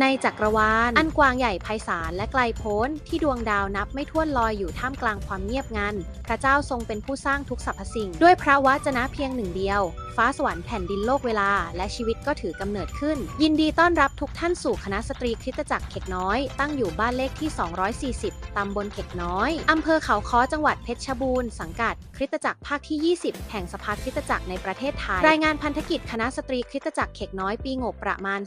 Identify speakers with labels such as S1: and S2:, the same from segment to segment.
S1: ในจักรวาล อันกว้างใหญ่ไพศาลและไกลโพ้น ที่ดวงดาวนับไม่ถ้วนลอยอยู่ท่ามกลางความเงียบงัน พระเจ้าทรงเป็นผู้สร้างทุกสรรพสิ่ง ด้วยพระวจนะเพียงหนึ่งเดียว ฟ้าสวรรค์แผ่นดินโลกเวลา และชีวิตก็ถือกำเนิดขึ้น ยินดีต้อนรับทุกท่านสู่คณะสตรีคริสตจักรเข็กน้อย ตั้งอยู่บ้านเลขที่ 240 ตำบลเข็กน้อยอำเภอเขาค้อจังหวัดเพชรบูรณ์สังกัดคริสตจักรภาคที่ 20 แห่งสภาคริสตจักรในประเทศไทยรายงานพันธกิจคณะสตรีคริสตจักรเข็กน้อยปีงบประมาณ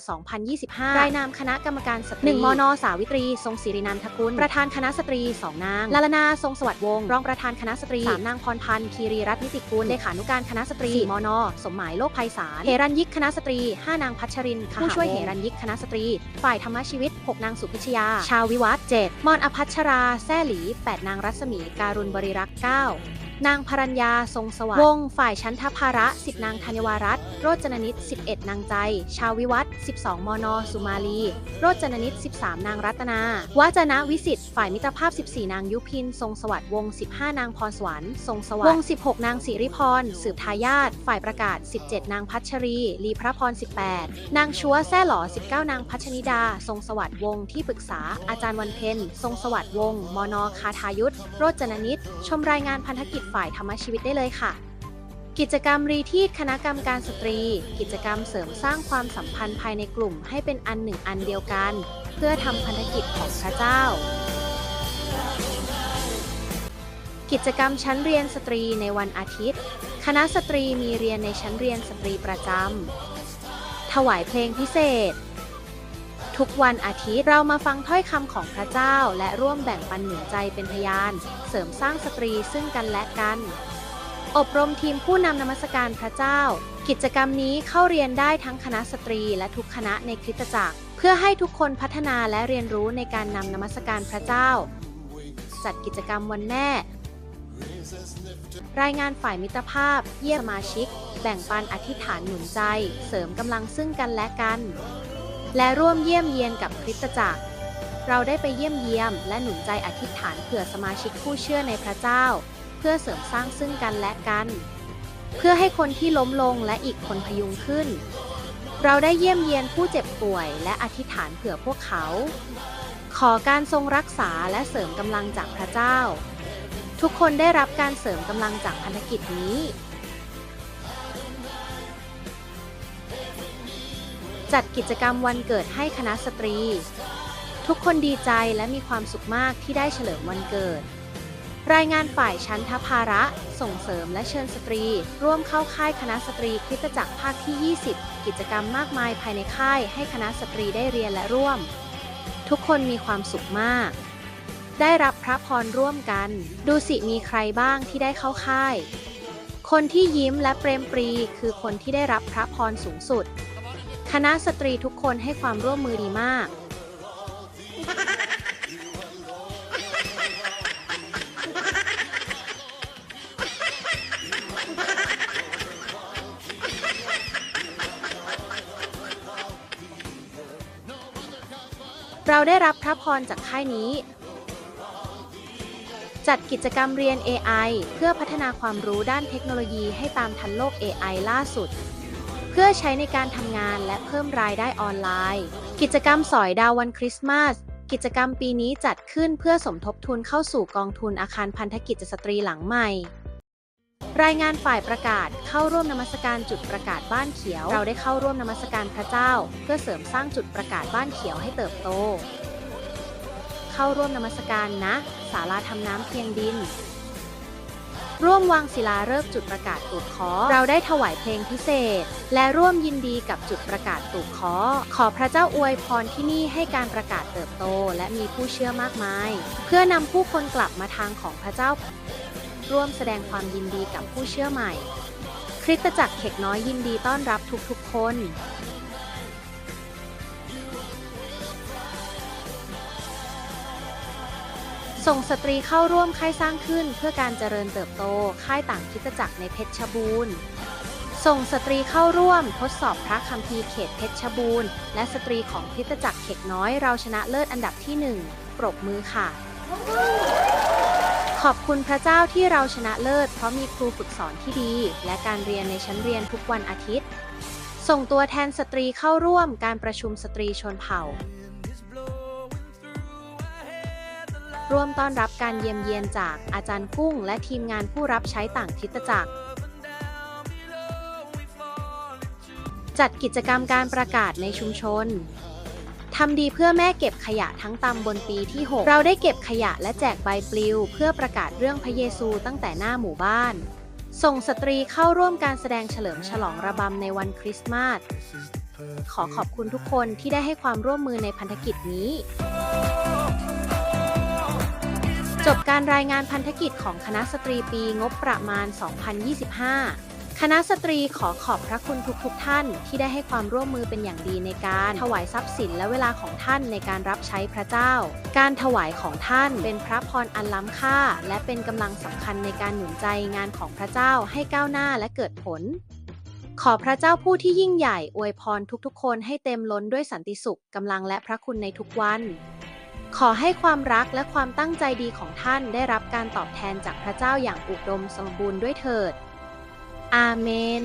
S1: 2025รายนามคณะกรรมการสตรี1มนสาวิตรี ทรงศิรินันทกุล ประธานคณะสตรี 2 นางลาลนา ทรงสวัสดิ์วงศ์ รองประธานคณะสตรี 3 นางพรพันธ์ คีรีรัตน์นิติกุล เลขานุการคณะสตรี4มน สมหมายโลกไพศาลเฮรัญยิกคณะสตรี 5 นางพัชรินทร์ผู้ช่วยเฮรัญยิกคณะสตรี ฝ่ายธรรมชีวิต 6 นางสุพิชยา ชาววิวัฒน์7มอนอภัชรา แซ่หลี 8 นางรัศมี การุณบริรักษ์9 นางพรัญญาทรงสวัสดิ์วงศ์ฝ่ายชั้นทภาระ 10 นางธัญวารัตน์โรจนนิต 11 นางใจ ชาววิวัฒน์12 มน สุมาลี โรจนนิต 13 นางรัตนาวาจนะวิสิทธิ์ฝ่ายมิตรภาพ 14 นางยุพิน ทรงสวัสดิ์วงศ์15 นางพรสวรรค์ทรงสวัสดิ์วงศ์16 นางสิริพร สืบทายาทฝ่ายประกาศ 17 นางพัชรีลีพระพร 18 นางชัวแซ่หล่อ 19 นางพัชนิดา ทรงสวัสดิ์วงศ์ที่ปรึกษา อาจารย์วันเพ็ญทรงสวัสดิ์วงศ์มนคาทายุทธโรจนนิต ชมรายงานพันธกิจฝ่ายธรรมชีวิตได้เลยค่ะ กิจกรรมรีทีดคณะกรรมการสตรี กิจกรรมเสริมสร้างความสัมพันธ์ภายในกลุ่มให้เป็นอันหนึ่งอันเดียวกัน เพื่อทำพันธกิจของพระเจ้า กิจกรรมชั้นเรียนสตรีในวันอาทิตย์ คณะสตรีมีเรียนในชั้นเรียนสตรีประจำถวายเพลงพิเศษ ทุกวันอาทิตย์เรามาฟังถ้อยคำของพระเจ้า และร่วมแบ่งปันหนุนใจเป็นพยาน เสริมสร้างสตรีซึ่งกันและกัน อบรมทีมผู้นำนมัสการพระเจ้า กิจกรรมนี้เข้าเรียนได้ทั้งคณะสตรีและทุกคณะในคริสตจักร เพื่อให้ทุกคนพัฒนาและเรียนรู้ในการนำนมัสการพระเจ้า จัดกิจกรรมวันแม่ รายงานฝ่ายมิตรภาพ เยี่ยมสมาชิก แบ่งปันอธิษฐานหนุนใจ เสริมกำลังซึ่งกันและกัน และร่วมเยี่ยมเยียนกับคริสตจักร เราได้ไปเยี่ยมเยียม และหนุนใจอธิษฐานเผื่อสมาชิกผู้เชื่อในพระเจ้า เพื่อเสริมสร้างซึ่งกันและกัน เพื่อให้คนที่ล้มลงและอีกคนพยุงขึ้น เราได้เยี่ยมเยียนผู้เจ็บป่วย และอธิษฐานเผื่อพวกเขา ขอการทรงรักษาและเสริมกำลังจากพระเจ้า ทุกคนได้รับการเสริมกำลังจากพันธกิจนี้ จัดกิจกรรมวันเกิดให้คณะสตรี ทุกคนดีใจและมีความสุขมากที่ได้เฉลิมวันเกิด รายงานฝ่ายชั้นทภาระ ส่งเสริมและเชิญสตรี ร่วมเข้าค่ายคณะสตรีคริสตจักรภาคที่ 20 กิจกรรมมากมายภายในค่ายให้คณะสตรีได้เรียนและร่วม ทุกคนมีความสุขมาก ได้รับพระพรร่วมกัน ดูสิมีใครบ้างที่ได้เข้าค่าย คนที่ยิ้มและเปรมปรีคือคนที่ได้รับพระพรสูงสุด คณะสตรีทุกคนให้ความร่วมมือดีมาก เราได้รับพระพรจากค่ายนี้ จัดกิจกรรมเรียน AI เพื่อพัฒนาความรู้ด้านเทคโนโลยีให้ตามทันโลก AI ล่าสุด พื่อใช้ในการทำงานและเพิ่มรายได้ออนไลน์ กิจกรรมสอยดาววันคริสต์มาส กิจกรรมปีนี้จัดขึ้นเพื่อสมทบทุนเข้าสู่กองทุนอาคารพันธกิจสตรีหลังใหม่ รายงานฝ่ายประกาศเข้าร่วมนมัสการจุดประกาศบ้านเขียว เราได้เข้าร่วมนมัสการพระเจ้า เพื่อเสริมสร้างจุดประกาศบ้านเขียวให้เติบโต เข้าร่วมนมัสการนะ ศาลาทำน้ำเพียงดิน ร่วมวางศิลาฤกษ์จุดประกาศตูกขอเราได้ถวายเพลงพิเศษ และร่วมยินดีกับจุดประกาศตูกขอขอพระเจ้าอวยพรที่นี่ให้การประกาศเติบโต และมีผู้เชื่อมากมาย เพื่อนำผู้คนกลับมาทางของพระเจ้า ร่วมแสดงความยินดีกับผู้เชื่อใหม่ คริสตจักรเข็กน้อยยินดีต้อนรับทุกๆคน ส่งสตรีเข้าร่วมค่ายสร้างขึ้นเพื่อการเจริญเติบโต ค่ายต่างคิตจักรในเพชรบูรณ์ ส่งสตรีเข้าร่วมทดสอบพระคัมภีร์เขตเพชรบูรณ์ และสตรีของคิตจักรเข็กน้อยเราชนะเลิศอันดับที่หนึ่งปรบมือค่ะ ขอบคุณพระเจ้าที่เราชนะเลิศ เพราะมีครูฝึกสอนที่ดี และการเรียนในชั้นเรียนทุกวันอาทิตย์ ส่งตัวแทนสตรีเข้าร่วมการประชุมสตรีชนเผ่า ร่วมต้อนรับการเยี่ยมเยียนจากอาจารย์กุ้ง และทีมงานผู้รับใช้ต่างทิศจักร จัดกิจกรรมการประกาศในชุมชนทำดีเพื่อแม่เก็บขยะทั้งตำบนปีที่ 6 เราได้เก็บขยะและแจกใบปลิว เพื่อประกาศเรื่องพระเยซูตั้งแต่หน้าหมู่บ้าน ส่งสตรีเข้าร่วมการแสดงเฉลิมฉลองระบำในวันคริสต์มาส ขอขอบคุณทุกคนที่ได้ให้ความร่วมมือในพันธกิจนี้ จบการรายงานพันธกิจของคณะสตรีปีงบประมาณ 2025 คณะสตรีขอขอบพระคุณทุกๆทท่านที่ได้ให้ความร่วมมือเป็นอย่างดีในการถวายทรัพย์สินและเวลาของท่านในการรับใช้พระเจ้า การถวายของท่านเป็นพระพรอันล้ำค่า และเป็นกำลังสำคัญในการหนุนใจงานของพระเจ้าให้ก้าวหน้าและเกิดผล ขอพระเจ้าผู้ที่ยิ่งใหญ่อวยพรทุกๆ คนให้เต็มล้นด้วยสันติสุขกำลังและพระคุณในทุกวัน ขอให้ความรักและความตั้งใจดีของท่านได้รับการตอบแทนจากพระเจ้าอย่างอุดมสมบูรณ์ด้วยเถิด อาเมน